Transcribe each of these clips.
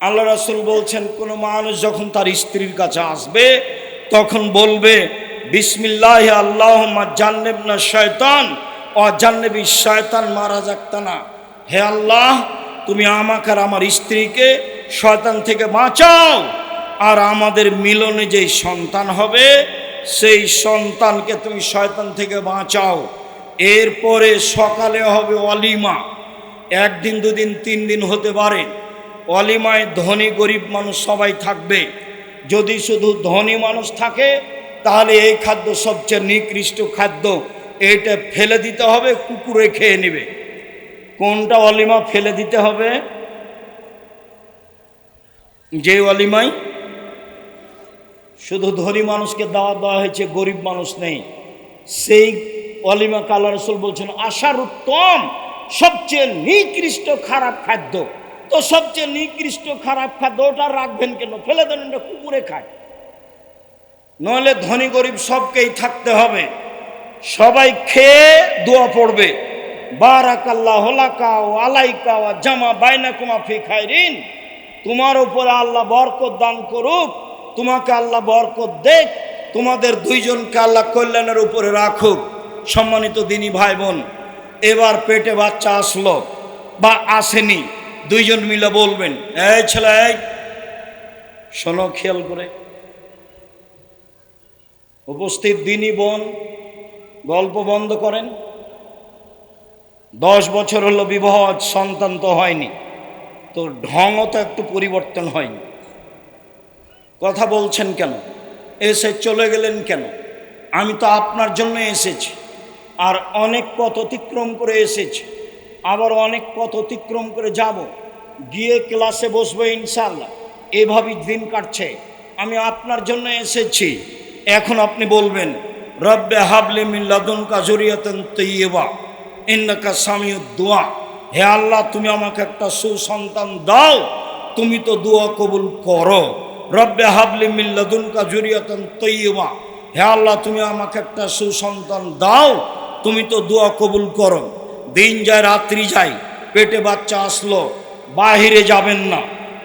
আল্লাহ রাসুল বলছেন, কোনো মানুষ যখন তার স্ত্রীর কাছে আসবে, তখন বলবে, বিসমিল্লাহ আল্লাহ জান্নেবনা শয়তান ও জান্নেবি শয়তান মারা যাক্তানা হে আল্লাহ, তুমি আমাকে আর আমার স্ত্রীকে শয়তান থেকে বাঁচাও। আর আমাদের মিলনে যেই সন্তান হবে, সেই সন্তানকে তুমি শয়তান থেকে বাঁচাও। এরপরে সকালে হবে অলিমা। একদিন, দুদিন, তিন দিন হতে পারে। অলিমায় ধনী গরিব মানুষ সবাই থাকবে। যদি শুধু ধনী মানুষ থাকে, তাহলে এই খাদ্য সবচেয়ে নিকৃষ্ট খাদ্য। এটা ফেলে দিতে হবে, কুকুরে খেয়ে নেবে। কোনটা অলিমা ফেলে দিতে হবে? যে অলিমাই শুধু ধনী মানুষকে দাওয়া দেওয়া হয়েছে, গরিব মানুষ নেই। সেই অলিমা কাল্লা রসুল বলছেন আশার উত্তম সবচেয়ে নিকৃষ্ট খারাপ খাদ্য। তো সবচেয়ে নিকৃষ্ট খারাপ খাদ্য ওটা রাখবেন কেন? ফেলে দেন এটা কুকুরে খায়। নইলে ধনী গরিব সবকেই থাকতে হবে। সবাই খেয়ে দোয়া পড়বে। বারাকাল্লাহ হোলাকা ও আলাইকা ও জামা বাইনা কুমা ফি খায়রিন। তোমার উপরে আল্লাহ বরকত দান করুক, তোমাকে আল্লাহ বরকত দেখ তোমাদের দুইজনকে আল্লাহ কল্যাণের উপরে রাখুক। সম্মানিত দিনী ভাই বোন, এবার পেটে বাচ্চা আসলো বা আসেনি। দুইজন মিলে বলবেন, এই ছেলে শোনো খেয়াল করে। উপস্থিত দিনী বোন গল্প বন্ধ করেন। দশ বছর হলো বিবাহ সন্তান তো হয়নি। তো ঢংও তো একটু পরিবর্তন হয়নি। কথা বলছেন কেন? এসে চলে গেলেন কেন? আমি তো আপনার জন্য এসেছি, আর অনেক পথ অতিক্রম করে এসেছি। আবার অনেক পথ অতিক্রম করে যাব। গিয়ে ক্লাসে বসবো ইনশাল্লাহ এভাবেই দিন কাটছে। আমি আপনার জন্য এসেছি। এখন আপনি বলবেন, রব্বে হাবলে মিল্লাদুন কাজরিয়াতন তৈবা ইন্নাকা দোয়া। হে আল্লাহ, তুমি আমাকে একটা সুসন্তান দাও। তুমি তো দোয়া কবুল করো। রব্বে হাবলি মিল্লাদুন কাজরিয়াতন তৈবা হে আল্লাহ, তুমি আমাকে একটা সুসন্তান দাও। তুমি তো দোয়া কবুল করো। দিন যায়, রাত্রি যায়, পেটে বাচ্চা আসলো, বাহিরে যাবেন না,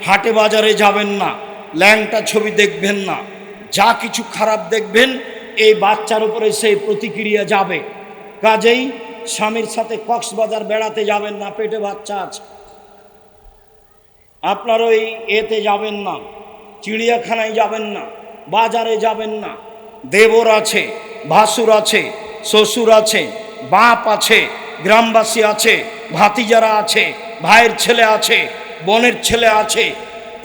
হাটে বাজারে যাবেন না, ল্যাংটা ছবি দেখবেন না, যা কিছু খারাপ দেখবেন, এই বাচ্চার উপরে সেই প্রতিক্রিয়া যাবে। কাজেই স্বামীর সাথে কক্সবাজার বেড়াতে যাবেন না, পেটে বাচ্চা আছে। আপনার ওই এতে যাবেন না, চিড়িয়াখানায় যাবেন না, বাজারে যাবেন না। দেবর আছে, ভাসুর আছে, শ্বশুর আছে, বাপ আছে গ্রামবাসী আছে, ভাতিজারা আছে, ভাইয়ের ছেলে আছে, বোনের ছেলে আছে,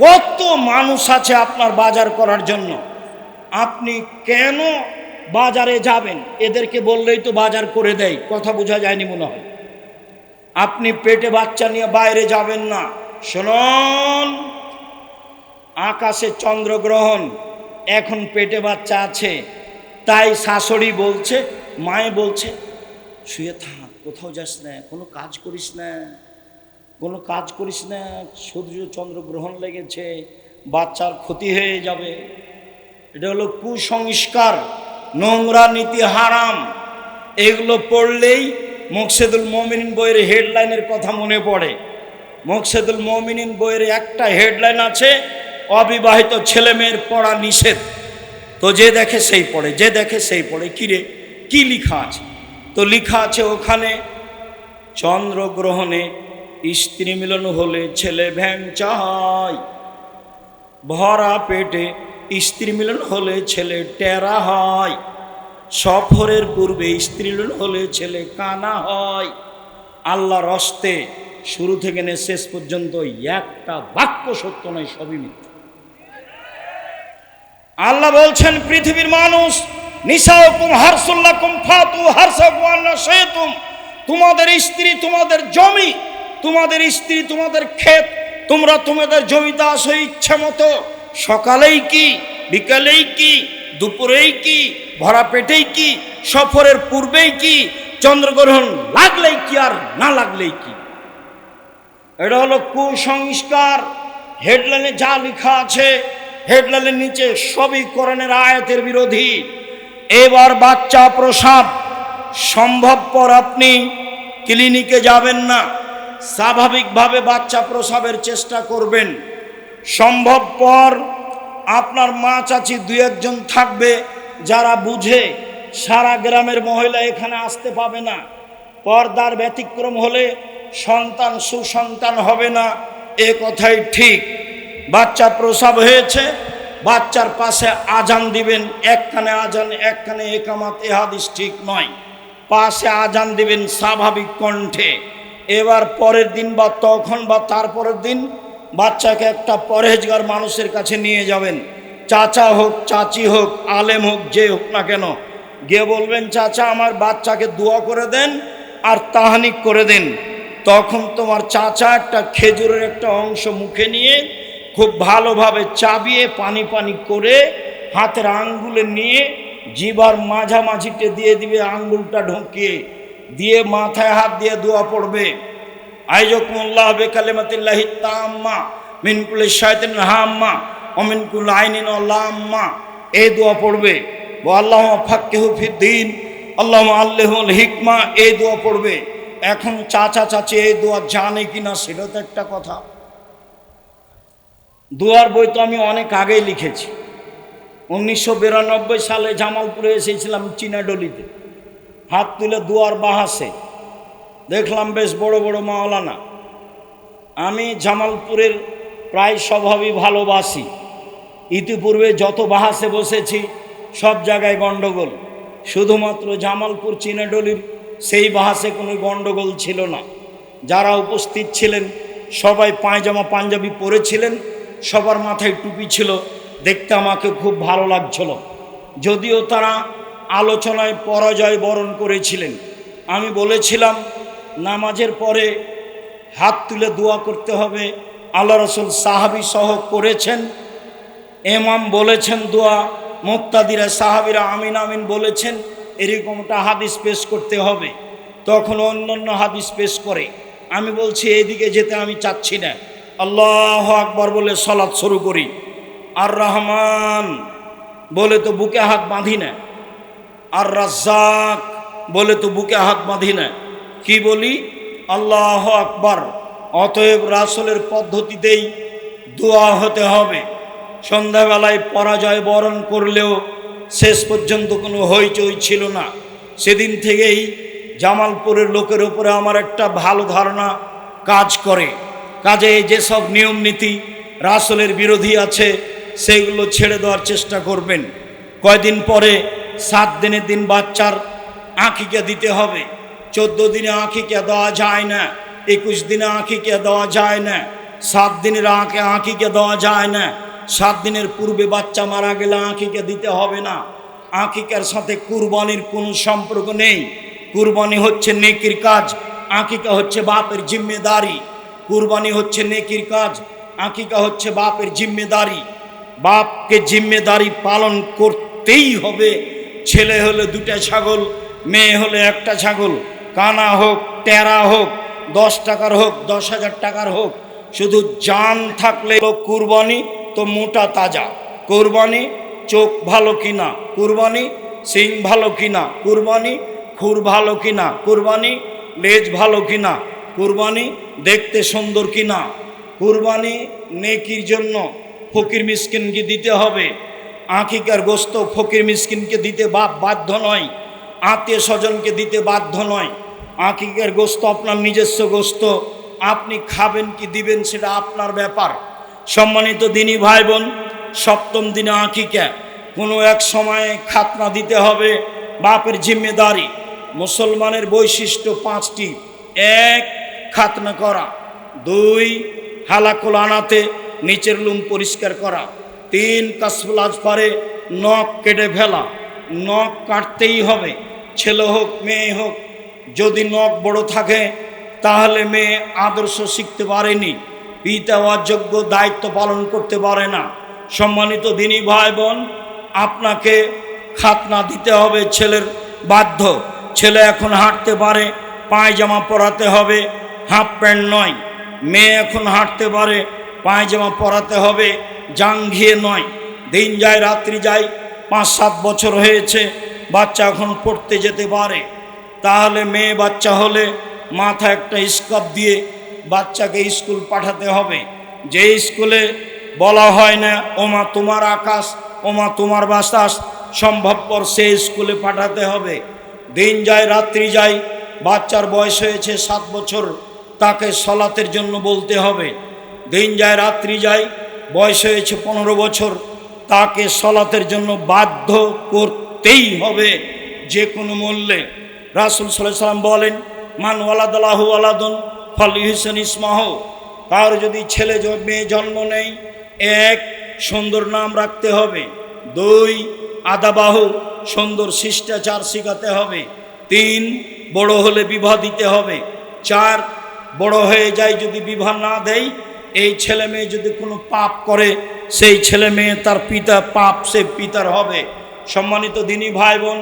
কত মানুষ আছে আপনার বাজার করার জন্য। আপনি কেন বাজারে যাবেন? এদেরকে বললেই তো বাজার করে দেয়, কথা বোঝা যায়নি মনে হয়। আপনি পেটে বাচ্চা নিয়ে বাইরে যাবেন না। শুনুন, আকাশে চন্দ্রগ্রহণ, এখন পেটে বাচ্চা আছে। তাই শাশুড়ি বলছে, মায়ে বলছে, শুয়ে থাক। কোথাও যাস না, কোনো কাজ করিস না, কোনো কাজ করিস না সূর্য চন্দ্রগ্রহণ লেগেছে, বাচ্চার ক্ষতি হয়ে যাবে। এটা হলো কুসংস্কার, নোংরা নীতি হারাম। এগুলো পড়লেই মোকসেদুল মমিনিন বইয়ের হেডলাইনের কথা মনে পড়ে। মোকসেদুল মমিনিন বইয়ের একটা হেডলাইন আছে, অবিবাহিত ছেলে মেয়ের পড়া নিষেধ। তো যে দেখে সেই পড়ে, যে দেখে সেই পড়ে, কিরে, কি লিখা আছে? তো লিখা আছে ওখানে, চন্দ্রগ্রহণে স্ত্রী মিলন হলে ছেলে ভ্যাং চায় ভরা পেটে স্ত্রী মিলন হলে ছেলে টেরা হয়। সফরের পূর্বে স্ত্রী মিলন হলে ছেলে কানা হয়। আল্লাহ রস্তে শুরু থেকে নে শেষ পর্যন্ত একটা বাক্য সত্য নয়, সবই মিথ্যা। আল্লাহ বলছেন, পৃথিবীর মানুষ ফাতু তোমাদের স্ত্রী, তোমাদের জমি, তোমাদের স্ত্রী, তোমাদের ক্ষেত, তোমরা তোমাদের জমিতে আসো ইচ্ছা মতো। সকালেই কি, বিকালেই কি, দুপুরেই কি, ভরা পেটেই কি, সফরের পূর্বেই কি, চন্দ্রগ্রহণ লাগলেই কি আর না লাগলেই কি? এটা হলো কুসংস্কার। হেডলাইনে যা লেখা আছে, হেডলাইনের নিচে সবই কোরআনের আয়াতের বিরোধী। এবার বাচ্চা প্রসাব সম্ভবপর আপনি ক্লিনিকে যাবেন না। স্বাভাবিকভাবে বাচ্চা প্রসাবের চেষ্টা করবেন। সম্ভবপর আপনার মা চাচি দু একজন থাকবে যারা বুঝে সারা গ্রামের মহিলা এখানে আসতে পাবে না। পর্দার ব্যতিক্রম হলে সন্তান সুসন্তান হবে না, এ কথাই ঠিক। বাচ্চা প্রসাব হয়েছে বাচ্চার পাশে আজান দিবেন এক কানে আজান এক কানে একামাত, এ হাদিস ঠিক নয়। পাশে আজান দিবেন স্বাভাবিক কণ্ঠে। এবার পরের দিন বা তখন বা তারপরের দিন বাচ্চাকে একটা পরহেজগার মানুষের কাছে নিয়ে যাবেন। চাচা হোক, চাচি হোক, আলেম হোক, যে হোক না কেন, গিয়ে বলবেন, চাচা, আমার বাচ্চাকে দোয়া করে দেন আর তাহানিক করে দেন। তখন তোমার চাচা একটা খেজুরের একটা অংশ মুখে নিয়ে খুব ভালোভাবে চাবিয়ে পানি পানি করে হাতের আঙ্গুলে নিয়ে জিবার মাঝামাঝিতে দিয়ে দিবে, আঙ্গুলটা ঢুকিয়ে দিয়ে মাথায় হাত দিয়ে দোয়া পড়বে। আইজকুল্লাহ বেকালেমাতিল্লাহি তাম্মা মিনকুলের শায়তিন হাম্মা অমিনকুল আইনিন আল্লাম্মা এই দোয়া পড়বে। ও আল্লাহ ফাক্কেহু ফিদ্দিন। আল্লাহ আল্লাহুল হিকমা। এই দোয়া পড়বে। এখন চাচা চাচি এই দোয়া জানে কিনা সেটা তো একটা কথা। দোয়ার বই তো আমি অনেক আগেই লিখেছি। উনিশশো বিরানব্বই সালে জামালপুরে এসেছিলাম চিনাডলিতে। হাত তুলে দুয়ার বাহাসে। দেখলাম বেশ বড় বড় মাওলানা। আমি জামালপুরের প্রায় স্বভাবই ভালোবাসি। ইতিপূর্বে যত বাহাসে বসেছি, সব জায়গায় গণ্ডগোল। শুধুমাত্র জামালপুর চিনাডলির সেই বাহাসে কোনো গণ্ডগোল ছিল না। যারা উপস্থিত ছিলেন, সবাই পায়জামা পাঞ্জাবি পরেছিলেন। সবার মাথায় টুপি ছিল, দেখতে আমাকে খুব ভালো লাগছিল। যদিও তারা আলোচনায় পরাজয় বরণ করেছিলেন। আমি বলেছিলাম, নামাজের পরে হাত তুলে দোয়া করতে হবে, আল্লাহ রসুল সাহাবি সহ করেছেন। এমাম বলেছেন, দোয়া মুক্তাদিরা সাহাবিরা আমিন আমিন বলেছেন, এরকমটা হাদিস পেশ করতে হবে। তখন অন্য অন্য হাদিস পেশ করে। আমি বলছি, এদিকে যেতে আমি চাচ্ছি না। আল্লাহ আকবর বলে সলাৎ শুরু করি। আর রহমান বলে তো বুকে হাত বাঁধি না। আর রাজ্জাক বলে তো বুকে হাত বাঁধি না। কি বলি? আল্লাহ আকবর। অতএব রাসলের পদ্ধতিতেই দোয়া হতে হবে। সন্ধ্যাবেলায় পরাজয় বরণ করলেও শেষ পর্যন্ত কোনো হইচই ছিল না। সেদিন থেকেই জামালপুরের লোকের উপরে আমার একটা ভালো ধারণা কাজ করে। কাজে যেসব নিয়ম নীতি রাসলের বিরোধী আছে সেগুলো ছেড়ে দেওয়ার চেষ্টা করবেন। কয়দিন পরে সাত দিনের দিন বাচ্চার আঁখিকে দিতে হবে। চোদ্দ দিনে আঁখিকে দেওয়া যায় না, একুশ দিনে আঁখিকে দেওয়া যায় না, সাত দিনের আঁকে আঁখিকে দেওয়া যায় না, সাত দিনের পূর্বে বাচ্চা মারা গেলে আঁখিকে দিতে হবে না। আঁকিকার সাথে কুরবানির কোনো সম্পর্ক নেই। কুরবানি হচ্ছে নেকির কাজ আঁকিকা হচ্ছে বাপের জিম্মেদারি। কুরবানি হচ্ছে নেকির কাজ, আঁকিকা হচ্ছে বাপের জিম্মেদারি। বাপকে জিম্মেদারি পালন করতেই হবে। ছেলে হলে দুটা ছাগল, মেয়ে হলে একটা ছাগল, কানা হোক, টেরা হোক, দশ টাকার হোক, দশ হাজার টাকার হোক, শুধু জান থাকলে কুরবানি তো মোটা তাজা। কুরবানি চোখ ভালো কিনা? কুরবানি সিং ভালো কিনা? কুরবানি খুর ভালো কিনা? কুরবানি লেজ ভালো কিনা? কুরবানি দেখতে সুন্দর কিনা? কুরবানি নেকির জন্য ফকির মিসকিনকে দিতে হবে। আঁকিকার গোস্ত ফকির মিসকিনকে দিতে বাপ বাধ্য নয়। আত্মীয় স্বজনকে দিতে বাধ্য নয়। আঁকিকার গোস্ত আপনার নিজস্ব গোস্ত। আপনি খাবেন কি দিবেন সেটা আপনার ব্যাপার। সম্মানিত দিনী ভাই বোন সপ্তম দিনে আঁকিকা। কোনো এক সময়ে খাতনা দিতে হবে বাপের জিম্মেদারি। মুসলমানের বৈশিষ্ট্য পাঁচটি। এক খাতনা করা। দুই, হালাকুল আনাতে নিচের লুম পরিষ্কার করা। তিন, কাসফুল আজফারে নখ কেটে ফেলা। নখ কাটতেই হবে। ছেলে হোক, মেয়ে হোক, যদি নখ বড় থাকে, তাহলে মেয়ে আদর্শ শিখতে পারেনি। পিতা অযোগ্য দায়িত্ব পালন করতে পারে না। সম্মানিত দিনী ভাই বোন আপনাকে খাতনা দিতে হবে ছেলের বাধ্য। ছেলে এখন হাঁটতে পারে, পায়জামা পরাতে হবে হাফ প্যান্ট নয়। মেয়ে এখন হাঁটতে পারে, পায়জামা পরাতে হবে, জাঙ্ঘিয়ে নয়। দিন যায়, রাত্রি যায়, পাঁচ, সাত বছর হয়েছে, বাচ্চা এখন পড়তে যেতে পারে। তাহলে মেয়ে বাচ্চা হলে মাথা একটা স্কাপ দিয়ে বাচ্চাকে স্কুল পাঠাতে হবে। যে স্কুলে বলা হয় না, ওমা তোমার আকাশ, ওমা তোমার বাতাস সম্ভবপর সে স্কুলে পাঠাতে হবে। দিন যায়, রাত্রি যায়, বাচ্চার বয়স হয়েছে সাত বছর। তাকে সলাতের জন্য বলতে হবে। দিন যায়, রাত্রি যায়, বয়স হয়েছে পনেরো বছর। তাকে সলাতের জন্য বাধ্য করতেই হবে যে কোনো মূল্যে। রাসুল সাল্লাহ সাল্লাম বলেন, মান ওয়ালাদালাহু আলাদন ফল ইহসান ইসমাহ। তার যদি ছেলে মেয়ে জন্ম নেই এক, সুন্দর নাম রাখতে হবে। দুই, আদাবাহু, সুন্দর শিষ্টাচার শিখাতে হবে। তিন, বড় হলে বিবাহ দিতে হবে। চার বড় হয়ে যায় যদি বিবাহ না দেয় এই ছেলে মেয়ে যদি কোনো পাপ করে, সেই ছেলে মেয়ে তার পিতা পাপ, সে পিতার হবে। সম্মানিত দিনী ভাই বোন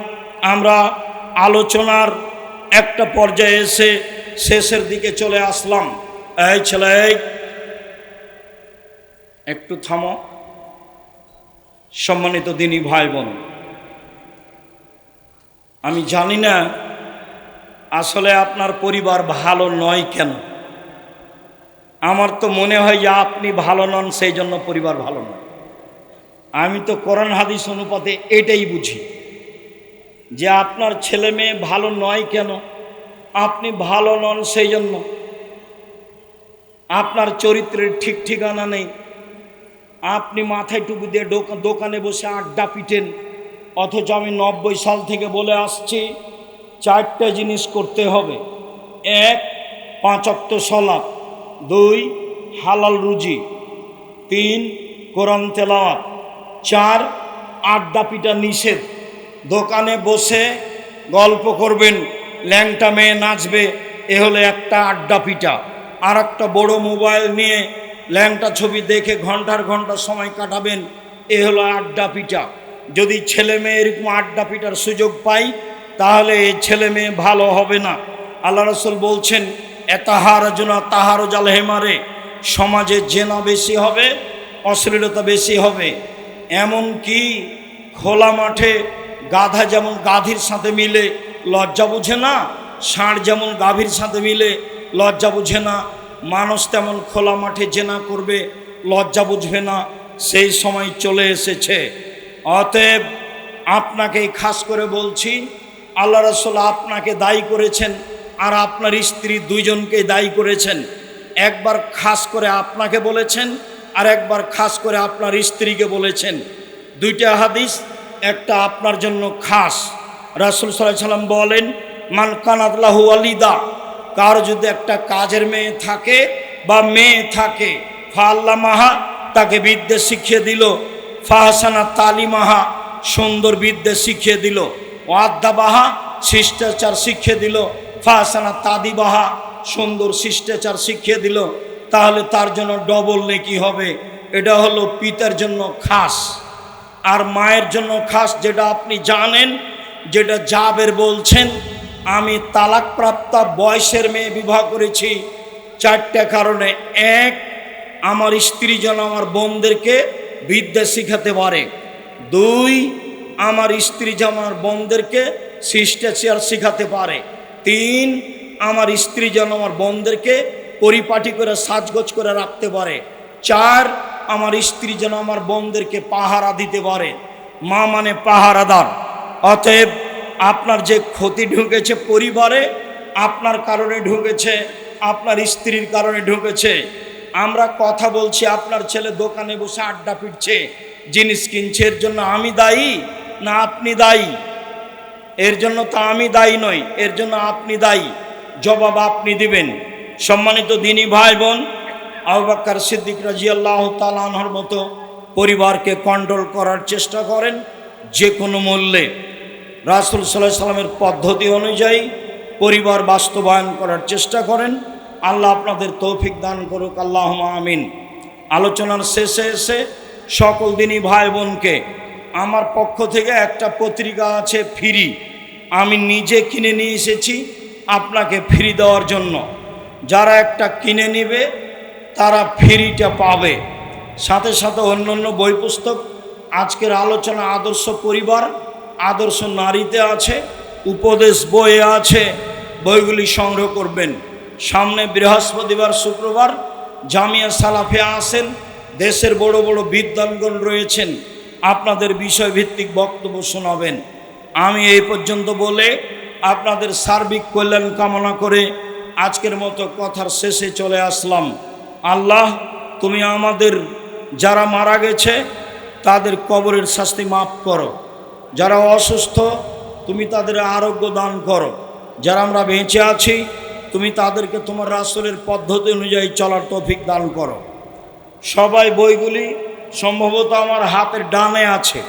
আমরা আলোচনার একটা পর্যায়ে এসে শেষের দিকে চলে আসলাম। এই ছেলে একটু থামো। সম্মানিত দিনী ভাই বোন আমি জানি না আসলে আপনার পরিবার ভালো নয় কেন? আমার তো মনে হয় যে আপনি ভালো নন, সেই জন্য পরিবার ভালো নয়। আমি তো কোরআন, হাদিস অনুপাতে এটাই বুঝি যে আপনার ছেলে মেয়ে ভালো নয় কেন? আপনি ভালো নন, সেই জন্য। আপনার চরিত্রের ঠিক ঠিকানা নেই। আপনি মাথায় টুপি দিয়ে দোকানে বসে আড্ডা পিটেন, অথচ আমি নব্বই সাল থেকে বলে আসছি চারটে জিনিস করতে হবে। এক পাঁচক্ত সলাপ। দুই, হালাল রুজি। তিন, কোরআন তেলাওয়াত। চার, আড্ডা পিটা নিষেধ। দোকানে বসে গল্প করবেন, ল্যাংটা মেয়ে নাচবে, এ হলো একটা আড্ডা পিটা। আর একটা বড়ো মোবাইল নিয়ে ল্যাংটা ছবি দেখে ঘণ্টার ঘণ্টা সময় কাটাবেন, এ হলো আড্ডা পিটা। যদি ছেলে মেয়ে এরকম আড্ডা পিটার সুযোগ পাই তাহলে এই ছেলে মেয়ে ভালো হবে না। আল্লাহ রসুল বলছেন, এতাহার জনা তাহার জাল হেমারে সমাজে জেনা বেশি হবে, অশ্লীলতা বেশি হবে। এমন কি খোলা মাঠে গাধা যেমন গাধীর সাথে মিলে, লজ্জা বুঝে না, ষাঁড় যেমন গাভীর সাথে মিলে, লজ্জা বুঝে না, মানুষ তেমন খোলা মাঠে জেনা করবে, লজ্জা বুঝবে না, সেই সময় চলে এসেছে। অতএব আপনাকে খাস করে বলছি আল্লাহ রসুল আপনাকে দায়ী করেছেন আর আপনার স্ত্রী দুইজনকে দায়ী করেছেন। একবার খাস করে আপনাকে বলেছেন আর একবার খাস করে আপনার স্ত্রীকে বলেছেন। দুইটা হাদিস, একটা আপনার জন্য খাস। রাসুল সাল্লাহ সাল্লাম বলেন, মান কানাতলাহু আলিদা কার যদি একটা কাজের মেয়ে থাকে বা মেয়ে থাকে ফাল্লা মাহা তাকে বিদ্যে শিখিয়ে দিল। ফাহাসানা তালিমাহা, সুন্দর বিদ্যে শিখিয়ে দিল। ওয়াদ্দাবাহা শিষ্টাচার শিখিয়ে দিল, ফাহাসানা তাদিবাহা সুন্দর শিষ্টাচার শিখিয়ে দিল, তাহলে তার জন্য ডবল নেকি হবে। এটা হলো পিতার জন্য খাস। আর মায়ের জন্য খাস যেটা আপনি জানেন, যেটা জাবের বলছেন, আমি তালাকপ্রাপ্তা বয়সের মেয়ে বিবাহ করেছি। চারটা কারণে। এক, আমার স্ত্রী যেন আমার বোনদেরকে বিদ্যা শিখাতে পারে। দুই আমার স্ত্রী যেন আমার বোনদেরকে শিষ্টাচার শিখাতে পারে, তিন, আমার স্ত্রী যেন আমার বোনদেরকে পরিপাটি করে, সাজগোজ করে রাখতে পারে, চার, আমার স্ত্রী যেন আমার বোনদেরকে পাহারা দিতে পারে। মা মানে পাহারাদার। অতএব আপনার যে ক্ষতি ঢুকেছে পরিবারে, আপনার কারণে ঢুকেছে, আপনার স্ত্রীর কারণে ঢুকেছে। আমরা কথা বলছি, আপনার ছেলে দোকানে বসে আড্ডা পিটছে, জিনিস কিনছে, এর জন্য আমি দায়ী। না আপনি দায়ী। এর জন্য তো আমি দায়ী নই, এর জন্য আপনি দায়ী। জবাব আপনি দিবেন। সম্মানিত দিনী ভাই বোন আবাক্কার সিদ্দিক রাজি আল্লাহ তালানহর মতো পরিবারকে কন্ট্রোল করার চেষ্টা করেন যে কোনো মূল্যে। রাসুল সাল্লাহ সাল্লামের পদ্ধতি অনুযায়ী পরিবার বাস্তবায়ন করার চেষ্টা করেন। আল্লাহ আপনাদের তৌফিক দান করুক আল্লাহ আমিন। আলোচনার শেষে এসে সকল দিনই ভাই বোনকে আমার পক্ষ থেকে একটা পত্রিকা আছে ফ্রি। আমি নিজে কিনে নিয়ে এসেছি আপনাকে ফ্রি দেওয়ার জন্য। যারা একটা কিনে নেবে, তারা ফ্রিটা পাবে। সাথে সাথে অন্য অন্য বই পুস্তক আজকের আলোচনা আদর্শ পরিবার, আদর্শ নারীতে আছে, উপদেশ বইয়ে আছে, বইগুলি সংগ্রহ করবেন। সামনে বৃহস্পতিবার, শুক্রবার জামিয়া সালাফে আসেন, দেশের বড় বড় বিদ্বানগণ রয়েছেন। আপনাদের বিষয়ভিত্তিক বক্তব্য শোনাবেন। আমি এই পর্যন্ত বলে আপনাদের সার্বিক কল্যাণ কামনা করে আজকের মতো কথার শেষে চলে আসলাম। আল্লাহ, তুমি আমাদের যারা মারা গেছে, তাদের কবরের শাস্তি মাফ করো। যারা অসুস্থ, তুমি তাদের আরোগ্য দান করো। যারা আমরা বেঁচে আছি, তুমি তাদেরকে তোমার রাসূলের পদ্ধতি অনুযায়ী চলার তৌফিক দান করো। সবাই বইগুলি সম্ভবত আমার হাতের ডানে আছে।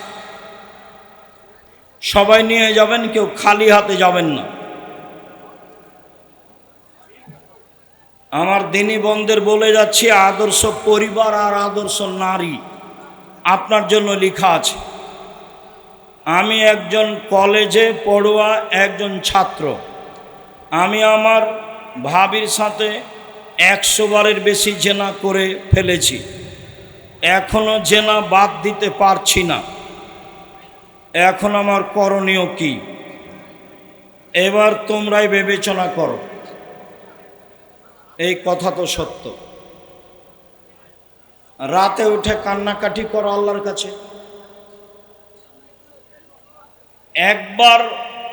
সবাই নিয়ে যাবেন, কেউ খালি হাতে যাবেন না। আমার দিনী বন্ধের বলে যাচ্ছি, আদর্শ পরিবার আর আদর্শ নারী, আপনার জন্য লেখা আছে। আমি একজন কলেজে পড়ুয়া, একজন ছাত্র। আমি আমার ভাবির সাথে একশো বারের বেশি জেনা করে ফেলেছি। এখনও জেনা বাদ দিতে পারছি না। এখন আমার করণীয় কি? এবার তোমরাই বিবেচনা করো। এই কথা তো সত্য। রাতে উঠে কান্নাকাটি করো আল্লাহর কাছে। একবার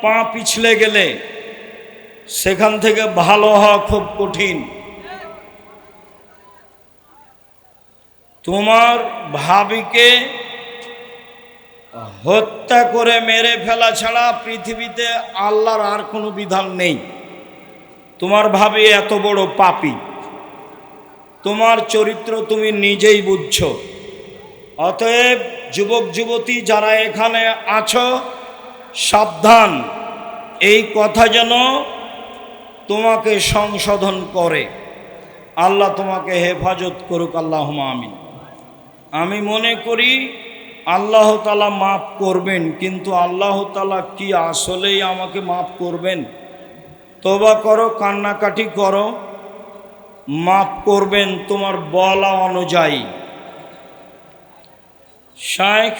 পা পিছলে গেলে সেখান থেকে ভালো হওয়া খুব কঠিন। তোমার ভাবিকে হত্যা করে মেরে ফেলা ছাড়া পৃথিবীতে আল্লাহর আর কোনো বিধান নেই। তোমার ভাবি এত বড় পাপী। তোমার চরিত্র তুমি নিজেই বুঝছ। অতএব যুবক, যুবতী যারা এখানে আছো, সাবধান। এই কথা যেন তোমাকে সংশোধন করে। আল্লাহ তোমাকে হেফাজত করুক আল্লাহ আমিন। আমি মনে করি আল্লাহ তালা মাফ করবেন, কিন্তু আল্লাহ তালা কি আসলেই আমাকে মাফ করবেন? তবা করো, কান্নাকাটি করো, মাফ করবেন তোমার বলা অনুযায়ী। শায়েখ,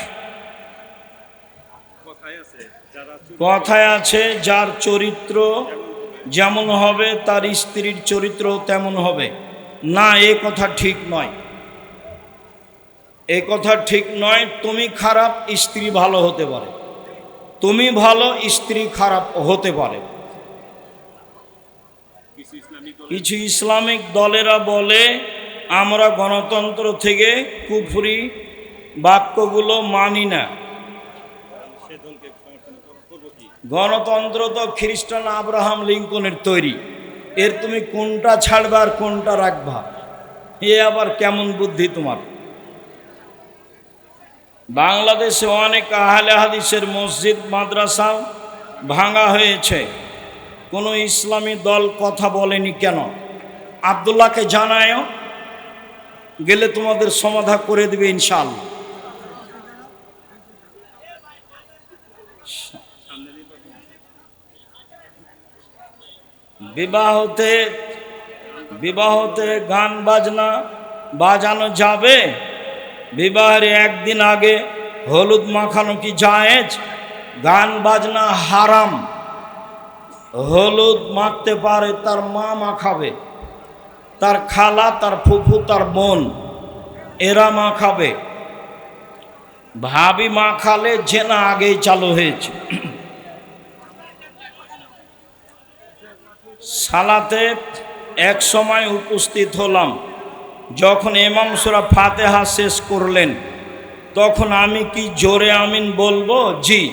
কথায় আছে, যার চরিত্র যেমন হবে, তার স্ত্রীর চরিত্র তেমন হবে। না, এ কথা ঠিক নয়। এ কথা ঠিক নয়, তুমি খারাপ, স্ত্রী ভালো হতে পারে। তুমি ভালো, স্ত্রী খারাপ হতে পারে। কিছু ইসলামিক দলেরা বলে, আমরা গণতন্ত্র থেকে কুফরি বাক্যগুলো মানি না। গণতন্ত্র তো খ্রিস্টান আব্রাহাম লিঙ্কনের তৈরি। এর তুমি কোনটা ছাড়বা আর কোনটা রাখবা? এ আবার কেমন বুদ্ধি তোমার? বাংলাদেশে অনেক আহলে হাদিসের মসজিদ, মাদ্রাসা ভাঙা হয়েছে। কোনো ইসলামী দল কথা বলেনি কেন? আবদুল্লাহকে জানায়ও, গেলে তোমাদের সমাধা করে দেবে ইনশাআল্লাহ। বিবাহতে বিবাহতে গান বাজনা, বাজানো যাবে? বিবাহের একদিন আগে হলুদ মাখানো কি জায়েজ? গান বাজনা হারাম। হলুদ মাখতে পারে, তার মা মাখাবে। তার খালা, তার ফুফু, তার বোন, এরা মাখাবে। ভাবি মাখালে জেনা আগেই চালু হয়েছে। সালাতে এক সময় উপস্থিত হলাম। যখন এমাম সুরা ফাতেহা শেষ করলেন, তখন আমি কি জোরে আমিন বলব? জি।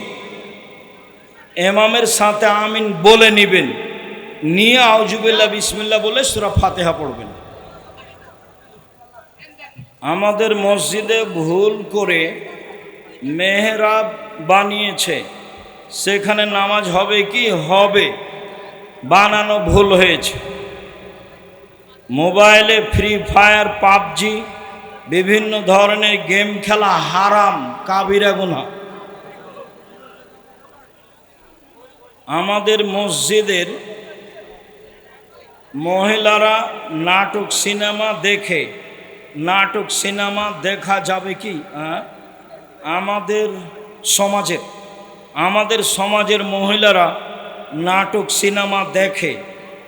এমামের সাথে আমিন বলে নিবেন। নিয়ে আউজুবিল্লা বিসমিল্লা বলে সুরা ফাতেহা পড়বেন। আমাদের মসজিদে ভুল করে মেহরাব বানিয়েছে। সেখানে নামাজ হবে কি? হবে। বানানো ভুল হয়েছে। মোবাইলে ফ্রি ফায়ার, পাবজি, বিভিন্ন ধরনের গেম খেলা হারাম, কাবিরা গুনা আমাদের মসজিদের মহিলারা নাটক সিনেমা দেখে, নাটক সিনেমা দেখা যাবে কি? আমাদের সমাজের আমাদের সমাজের মহিলারা নাটক সিনেমা দেখে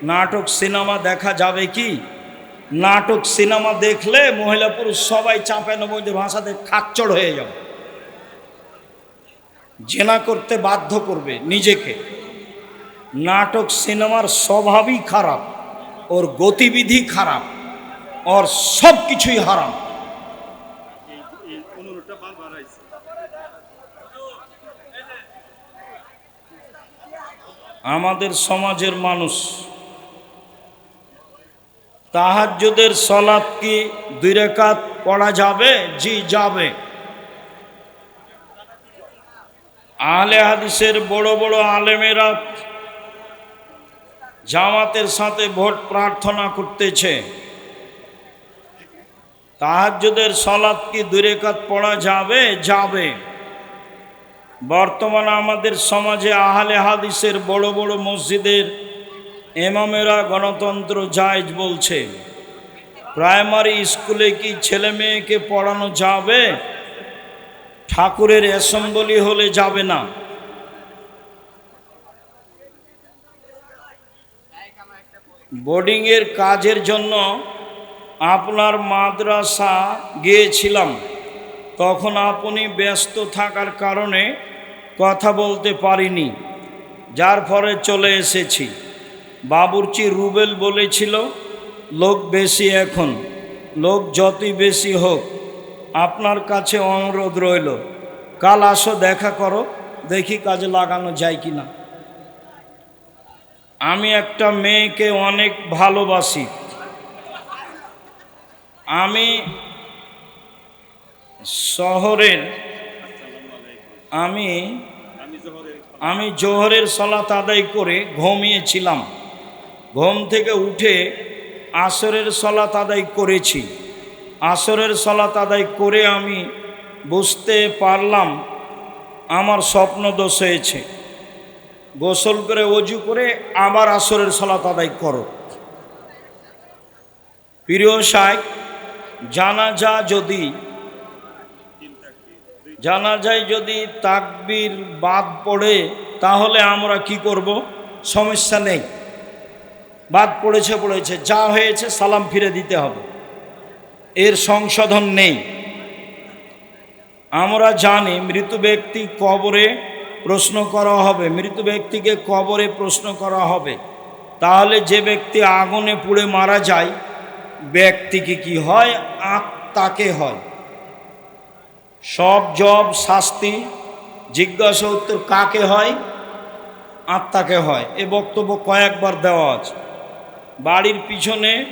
নাটক সিনেমা দেখা যাবে কি? নাটক সিনেমা দেখলে মহিলা পুরুষ সবাই চাপে নবীদের ভাষাতে খাচ্চড় হয়ে যাবে। জেনা করতে বাধ্য করবে নিজেকে। নাটক সিনেমার স্বভাবই খারাপ, ওর গতিবিধি খারাপ, ওর সব কিছুই হারাম। আমাদের সমাজের মানুষ তাহাজ্জুদের সলাৎ কি দুই রেখাত পড়া যাবে? জি, যাবে। আহলে হাদিসের বড় বড় আলেমেরা জামাতের সাথে ভোট প্রার্থনা করতেছে। তাহাজ্জুদের সলাৎ কি দুই রেখাত পড়া যাবে? যাবে। বর্তমানে আমাদের সমাজে আহলে হাদিসের বড় বড় মসজিদের এমামেরা গণতন্ত্র জায়জ বলছে, প্রাইমারি স্কুলে কি ছেলে মেয়েকে পড়ানো যাবে? ঠাকুরের অ্যাসেম্বলি হলে যাবে না। বোর্ডিংয়ের কাজের জন্য আপনার মাদ্রাসা গিয়েছিলাম। তখন আপনি ব্যস্ত থাকার কারণে কথা বলতে পারিনি, যার ফলে চলে এসেছি। বাবুর্চি রুবেল বলেছিল, লোক বেশি এখন, লোক যতই বেশি হোক, আপনার কাছে অনুরোধ রইল। কাল আসো, দেখা করো, দেখি কাজে লাগানো যায় কি না আমি একটা মেয়েকে অনেক ভালোবাসি। আমি শহরের, আমি আমি জোহরের সলাত আদায় করে ঘুমিয়েছিলাম। ঘুম থেকে উঠে আসরের সলাত আদায় করেছি। আসরের সলাত আদায় করে আমি বুঝতে পারলাম আমার স্বপ্ন দোষ হয়েছে। গোসল করে অজু করে আবার আসরের সলাত আদায় করো। প্রিয় সাহেব জানাজা যদি জানা যায় যদি তাকবির বাদ পড়ে, তাহলে আমরা কি করব? সমস্যা নেই। বাদ পড়েছে পড়েছে, যা হয়েছে সালাম ফিরে দিতে হবে। এর সংশোধন নেই। আমরা জানি মৃত ব্যক্তি কবরে প্রশ্ন করা হবে, মৃত ব্যক্তিকে কবরে প্রশ্ন করা হবে। তাহলে যে ব্যক্তি আগুনে পুড়ে মারা যায়, ব্যক্তিকে কি হয়? আত্মাকে হয়। সব জব, শাস্তি, জিজ্ঞাসা, উত্তর কাকে হয়? আত্মাকে হয়। এ বক্তব্য কয়েকবার দেওয়া আছে। বাড়ির পিছনে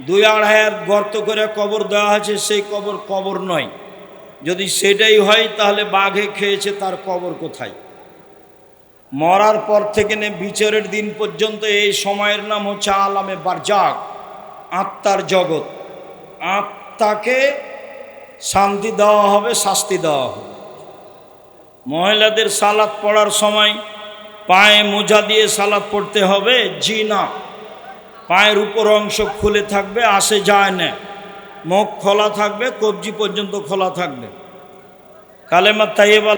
দুই আড়াই হাত গর্ত করে কবর দেওয়া আছে সেই কবর কবর নয়। যদি সেটাই হয়, তাহলে বাঘে খেয়েছে, তার কবর কোথায়? মরার পর থেকে নে বিচারের দিন পর্যন্ত এই সময়ের নাম হচ্ছে আলামে বারজাক, আত্মার জগৎ। আত্মাকে শান্তি দেওয়া হবে, শাস্তি দেওয়া হবে। মহিলাদের সালাদ পড়ার সময় পায়ে মোজা দিয়ে সালাদ পড়তে হবে জি না পায়ের উপর অংশ খুলে থাকবে, আসে যায় না। মুখ খোলা থাকবে, কবজি পর্যন্ত খোলা থাকবে। কালেমা তাইয়েবা